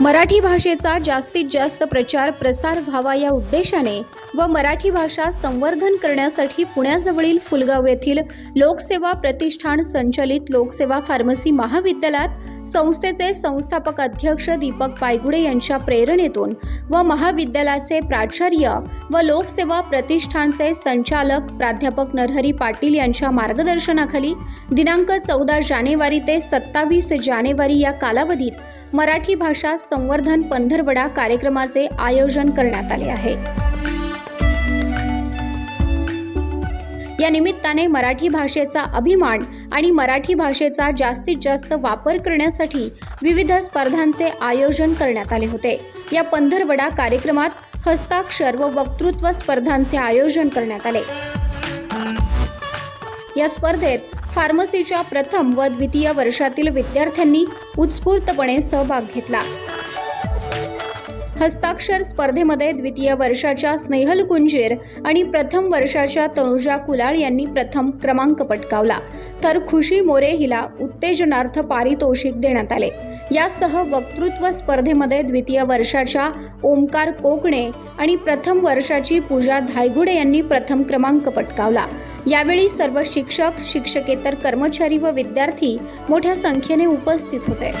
मराठी भाषेचा जास्तीत जास्त प्रचार प्रसार व्हावा या उद्देशाने व मराठी भाषा संवर्धन करण्यासाठी पुण्याजवळील फुलगाव येथील लोकसेवा प्रतिष्ठान संचलित लोकसेवा फार्मसी महाविद्यालयात संस्थेचे संस्थापक अध्यक्ष दीपक पायगुडे यांच्या प्रेरणेतून व महाविद्यालयाचे प्राचार्य व लोकसेवा प्रतिष्ठानचे संचालक प्राध्यापक नरहरी पाटील यांच्या मार्गदर्शनाखाली दिनांक चौदा जानेवारी ते सत्तावीस जानेवारी या कालावधीत मराठी भाषा संवर्धन पंधरवडा कार्यक्रमाचे आयोजन करण्यात आले आहे. या निमित्ताने मराठी भाषेचा अभिमान आणि मराठी भाषेचा जास्तीत जास्त वापर करण्यासाठी विविध स्पर्धांचे आयोजन करण्यात आले होते. या पंधरवडा कार्यक्रमात हस्ताक्षर व वक्तृत्व स्पर्धांचे आयोजन करण्यात आले. या स्पर्धेत फार्मसीच्या प्रथम व द्वितीय वर्षातील विद्यार्थ्यांनी उत्स्फूर्तपणे सहभाग घेतला. हस्ताक्षर स्पर्धेमध्ये द्वितीय वर्षाच्या स्नेहल कुंजीर आणि प्रथम वर्षाच्या तनुजा कुलाळ यांनी प्रथम क्रमांक पटकावला. तर खुशी मोरे हिला उत्तेजनार्थ पारितोषिक देण्यात आले. यासह वक्तृत्व स्पर्धेमध्ये द्वितीय वर्षाच्या ओमकार कोकणे आणि प्रथम वर्षाची पूजा धायगुडे यांनी प्रथम क्रमांक पटकावला. यावेळी सर्व शिक्षक शिक्षकेतर कर्मचारी व विद्यार्थी मोठ्या संख्येने उपस्थित होते.